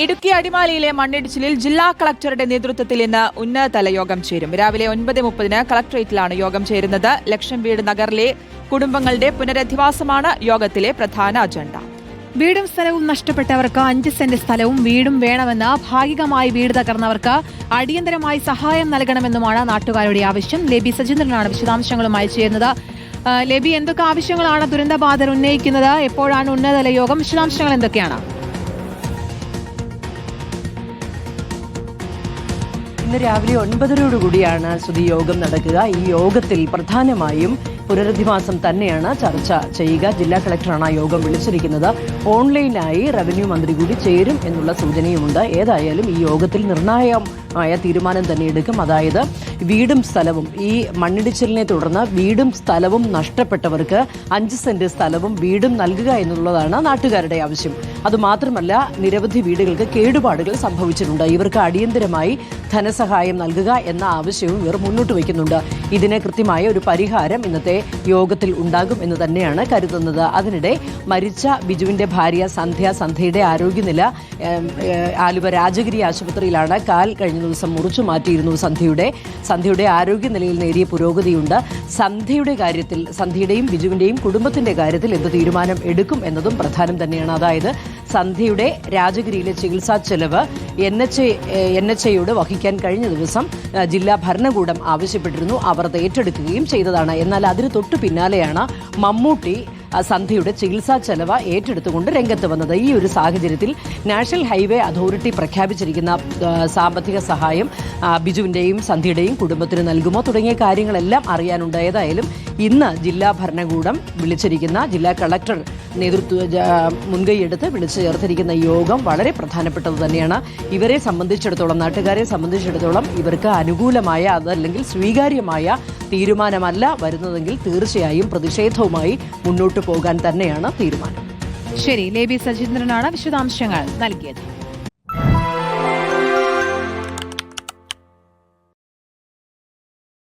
ഇടുക്കി അടിമാലിയിലെ മണ്ണിടിച്ചിലിൽ ജില്ലാ കളക്ടറുടെ നേതൃത്വത്തിൽ ഇന്ന് ഉന്നതതല യോഗം ചേരും. രാവിലെ ഒൻപത് മുപ്പതിന് കളക്ടറേറ്റിലാണ് യോഗം ചേരുന്നത്. ലക്ഷം വീട് നഗറിലെ കുടുംബങ്ങളുടെ പുനരധിവാസമാണ് യോഗത്തിലെ പ്രധാന അജണ്ട. വീടും സ്ഥലവും നഷ്ടപ്പെട്ടവർക്ക് അഞ്ച് സെന്റ് സ്ഥലവും വീടും വേണമെന്ന് ഭാഗികമായി വീട് തകർന്നവർക്ക് അടിയന്തരമായി സഹായം നൽകണമെന്നുമാണ് നാട്ടുകാരുടെ ആവശ്യം. ലെബി സജീന്ദ്രനാണ് വിശദാംശങ്ങളുമായി ചേരുന്നത്. ലെബി എന്തൊക്കെ ആവശ്യങ്ങളാണ് ദുരന്തബാധർ ഉന്നയിക്കുന്നത്? എപ്പോഴാണ് ഉന്നതതല യോഗം? വിശദാംശങ്ങൾ എന്തൊക്കെയാണ്? ഇന്ന് രാവിലെ ഒൻപതരോടുകൂടിയാണ് ശ്രുതി യോഗം നടക്കുക. ഈ യോഗത്തിൽ പ്രധാനമായും പുനരധിവാസം തന്നെയാണ് ചർച്ച ചെയ്യുക. ജില്ലാ കളക്ടറാണ് ആ യോഗം വിളിച്ചിരിക്കുന്നത്. ഓൺലൈനായി റവന്യൂ മന്ത്രി കൂടി ചേരും എന്നുള്ള സൂചനയുമുണ്ട്. ഏതായാലും ഈ യോഗത്തിൽ നിർണായകമായ തീരുമാനം തന്നെ എടുക്കും. അതായത് വീടും സ്ഥലവും ഈ മണ്ണിടിച്ചിലിനെ തുടർന്ന് വീടും സ്ഥലവും നഷ്ടപ്പെട്ടവർക്ക് അഞ്ച് സെന്റ് സ്ഥലവും വീടും നൽകുക എന്നുള്ളതാണ് നാട്ടുകാരുടെ ആവശ്യം. അതുമാത്രമല്ല നിരവധി വീടുകൾക്ക് കേടുപാടുകൾ സംഭവിച്ചിട്ടുണ്ട്. ഇവർക്ക് അടിയന്തരമായി ധനസഹായം നൽകുക എന്ന ആവശ്യവും ഇവർ മുന്നോട്ട് വയ്ക്കുന്നുണ്ട്. ഇതിന് കൃത്യമായ ഒരു പരിഹാരം ഇന്നത്തെ യോഗത്തിൽ ഉണ്ടാകും എന്ന് തന്നെയാണ് കരുതുന്നത്. അതിനിടെ മരിച്ച ബിജുവിന്റെ ഭാര്യ സന്ധ്യ സന്ധ്യയുടെ ആരോഗ്യനില ആലുവ രാജഗിരി ആശുപത്രിയിലാണ് കാൽ കഴിഞ്ഞ ദിവസം മുറിച്ചു മാറ്റിയിരുന്നു സന്ധ്യയുടെ. സന്ധ്യയുടെ ആരോഗ്യനിലയിൽ നേരിയ പുരോഗതിയുണ്ട്. സന്ധ്യയുടെ കാര്യത്തിൽ സന്ധ്യയുടെയും ബിജുവിന്റെയും കുടുംബത്തിന്റെ കാര്യത്തിൽ എന്ത് തീരുമാനം എടുക്കും എന്നതും പ്രധാനം തന്നെയാണ്. അതായത് സന്ധ്യയുടെ രാജഗിരിയിലെ ചികിത്സാ ചെലവ് എൻ എച്ച് എൻ എച്ച് വഹിക്കാൻ കഴിഞ്ഞ ദിവസം ജില്ലാ ഭരണകൂടം ആവശ്യപ്പെട്ടിരുന്നു. അവർ അത് ഏറ്റെടുക്കുകയും ചെയ്തതാണ്. എന്നാൽ അതിന് തൊട്ടു പിന്നാലെയാണ് മമ്മൂട്ടി സന്ധ്യയുടെ ചികിത്സാ ചെലവ് ഏറ്റെടുത്തുകൊണ്ട് രംഗത്ത് വന്നത്. ഈ ഒരു സാഹചര്യത്തിൽ നാഷണൽ ഹൈവേ അതോറിറ്റി പ്രഖ്യാപിച്ചിരിക്കുന്ന സാമ്പത്തിക സഹായം ബിജുവിന്റെയും സന്ധ്യയുടെയും കുടുംബത്തിന് നൽകുമോ തുടങ്ങിയ കാര്യങ്ങളെല്ലാം അറിയാനുണ്ട്. ഏതായാലും ഇന്ന് ജില്ലാ ഭരണകൂടം വിളിച്ചിരിക്കുന്ന ജില്ലാ കളക്ടർ നേതൃത്വ മുൻകൈയെടുത്ത് വിളിച്ചു ചേർത്തിരിക്കുന്ന യോഗം വളരെ പ്രധാനപ്പെട്ടത് തന്നെയാണ്. ഇവരെ സംബന്ധിച്ചിടത്തോളം നാട്ടുകാരെ സംബന്ധിച്ചിടത്തോളം ഇവർക്ക് അനുകൂലമായ അതല്ലെങ്കിൽ സ്വീകാര്യമായ തീരുമാനമല്ല വരുന്നതെങ്കിൽ തീർച്ചയായും പ്രതിഷേധവുമായി മുന്നോട്ട് പോകാൻ തന്നെയാണ് തീരുമാനം. ശരി ലേബി സജീന്ദ്രനാണ് വിശദാംശങ്ങൾ നൽകിയത്.